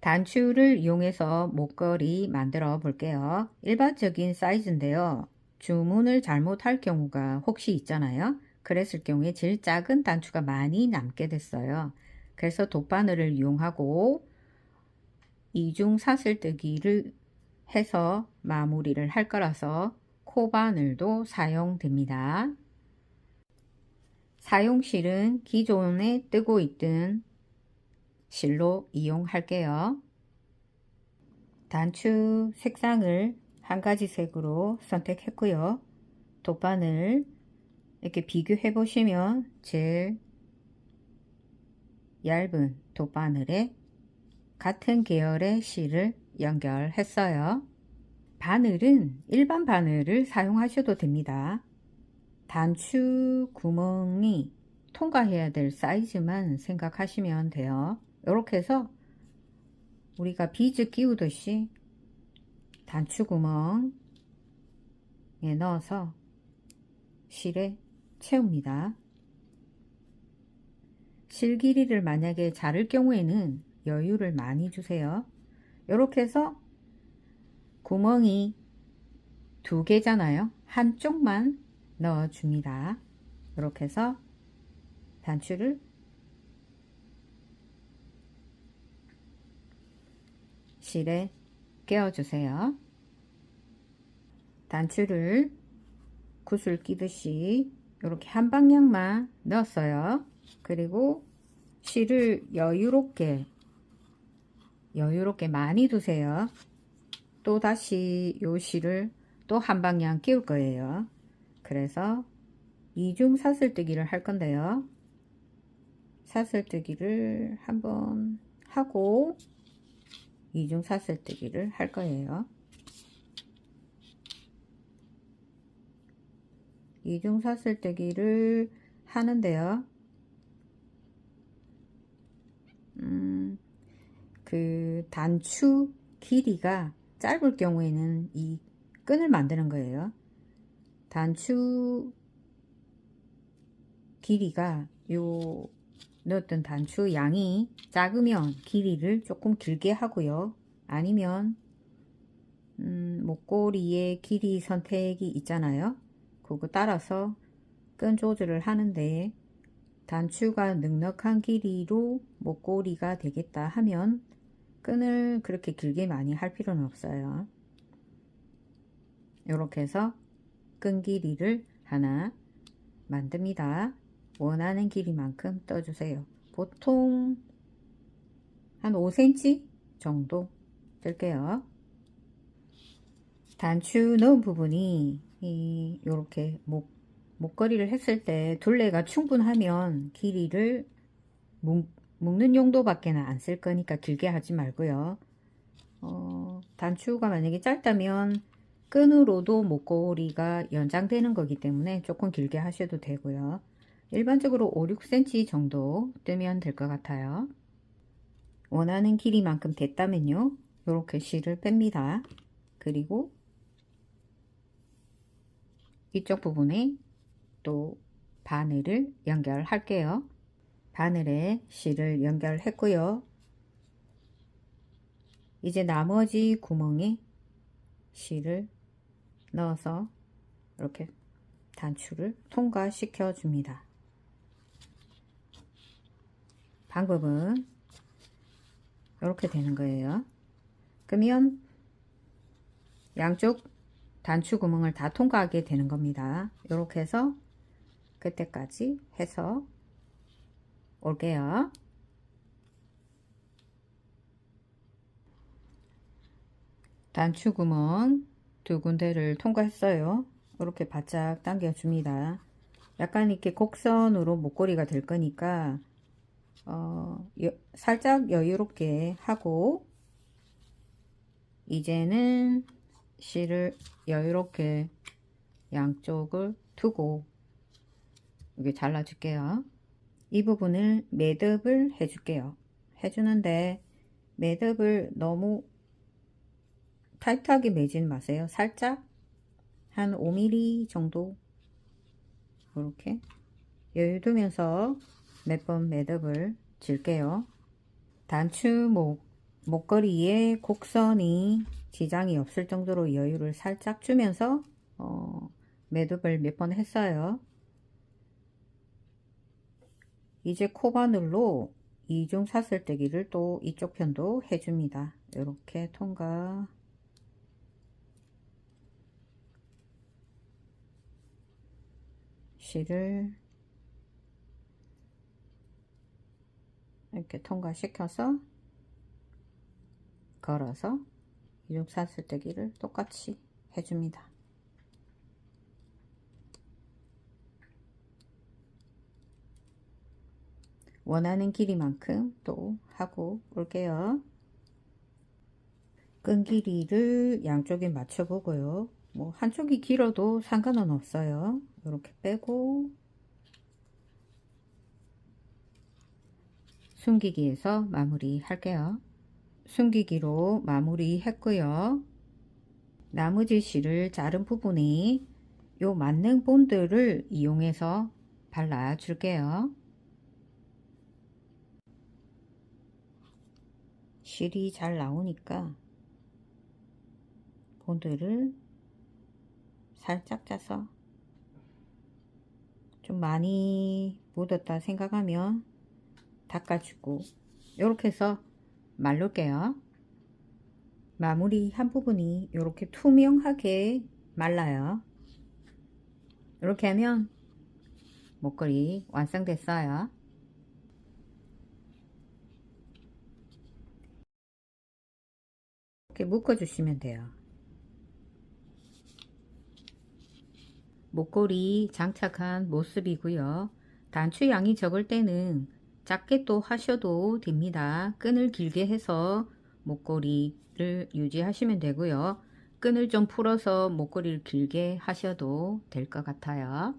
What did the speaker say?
단추를 이용해서 목걸이 만들어 볼게요. 일반적인 사이즈인데요. 주문을 잘못할 경우가 혹시 있잖아요. 그랬을 경우에 제일 작은 단추가 많이 남게 됐어요. 그래서 돗바늘을 이용하고 이중 사슬뜨기를 해서 마무리를 할 거라서 코바늘도 사용됩니다. 사용실은 기존에 뜨고 있던 실로 이용할게요. 단추 색상을 한 가지 색으로 선택했고요. 돗바늘 이렇게 비교해 보시면 제일 얇은 돗바늘에 같은 계열의 실을 연결했어요. 바늘은 일반 바늘을 사용하셔도 됩니다. 단추 구멍이 통과해야 될 사이즈만 생각하시면 돼요. 이렇게 해서 우리가 비즈 끼우듯이 단추 구멍에 넣어서 실에 채웁니다. 실 길이를 만약에 자를 경우에는 여유를 많이 주세요. 이렇게 해서 구멍이 두 개잖아요. 한쪽만 넣어줍니다. 이렇게 해서 단추를 실에 끼워주세요. 단추를 구슬 끼듯이 이렇게 한 방향만 넣었어요. 그리고 실을 여유롭게 여유롭게 많이 두세요. 또 다시 요 실을 또 한 방향 끼울 거예요. 그래서 이중 사슬뜨기를 할 건데요. 사슬뜨기를 한번 하고 이중 사슬뜨기를 할 거예요. 이중 사슬뜨기를 하는데요. 음, 그 단추 길이가 짧을 경우에는 이 끈을 만드는 거예요. 단추 길이가 요 넣었던 단추 양이 작으면 길이를 조금 길게 하고요. 아니면 음, 목걸이의 길이 선택이 있잖아요. 그거 따라서 끈 조절을 하는데 단추가 넉넉한 길이로 목걸이가 되겠다 하면 끈을 그렇게 길게 많이 할 필요는 없어요. 이렇게 해서 끈 길이를 하나 만듭니다. 원하는 길이만큼 떠주세요. 보통 한 5cm 정도 뜰게요. 단추 넣은 부분이 이렇게 목, 목걸이를 했을 때 둘레가 충분하면 길이를 묶, 묶는 용도밖에는 안 쓸 거니까 길게 하지 말고요. 어, 단추가 만약에 짧다면 끈으로도 목걸이가 연장되는 거기 때문에 조금 길게 하셔도 되고요. 일반적으로 5, 6cm 정도 뜨면 될 것 같아요. 원하는 길이만큼 됐다면요. 이렇게 실을 뺍니다. 그리고 이쪽 부분에 또 바늘을 연결할게요. 바늘에 실을 연결했고요. 이제 나머지 구멍에 실을 넣어서 이렇게 단추를 통과시켜 줍니다. 방법은 이렇게 되는 거예요. 그러면 양쪽 단추 구멍을 다 통과하게 되는 겁니다. 이렇게 해서 그때까지 해서 올게요. 단추 구멍 두 군데를 통과했어요. 이렇게 바짝 당겨줍니다. 약간 이렇게 곡선으로 목걸이가 될 거니까 어, 여, 살짝 여유롭게 하고 이제는 실을 여유롭게 양쪽을 두고 여기 잘라줄게요. 이 부분을 매듭을 해줄게요. 해주는데 매듭을 너무 타이트하게 매진 마세요. 살짝 한 5mm 정도 이렇게 여유 두면서 몇 번 매듭을 질게요. 단추목 목걸이에 곡선이 지장이 없을 정도로 여유를 살짝 주면서 어, 매듭을 몇 번 했어요. 이제 코바늘로 이중 사슬떼기를 또 이쪽 편도 해줍니다. 이렇게 통과 실을 이렇게 통과시켜서 걸어서 이중 사슬떼기를 똑같이 해줍니다. 원하는 길이만큼 또 하고 올게요. 끈 길이를 양쪽에 맞춰 보고요. 뭐 한쪽이 길어도 상관은 없어요. 이렇게 빼고 숨기기에서 마무리 할게요. 숨기기로 마무리 했고요. 나머지 실을 자른 부분에 요 만능 본드를 이용해서 발라 줄게요. 실이 잘 나오니까 본드를 살짝 짜서 좀 많이 묻었다 생각하면 닦아주고 이렇게 해서 말릴게요. 마무리 한 부분이 이렇게 투명하게 말라요. 이렇게 하면 목걸이 완성됐어요. 이렇게 묶어주시면 돼요. 목걸이 장착한 모습이고요. 단추 양이 적을 때는 작게 또 하셔도 됩니다. 끈을 길게 해서 목걸이를 유지하시면 되고요. 끈을 좀 풀어서 목걸이를 길게 하셔도 될 것 같아요.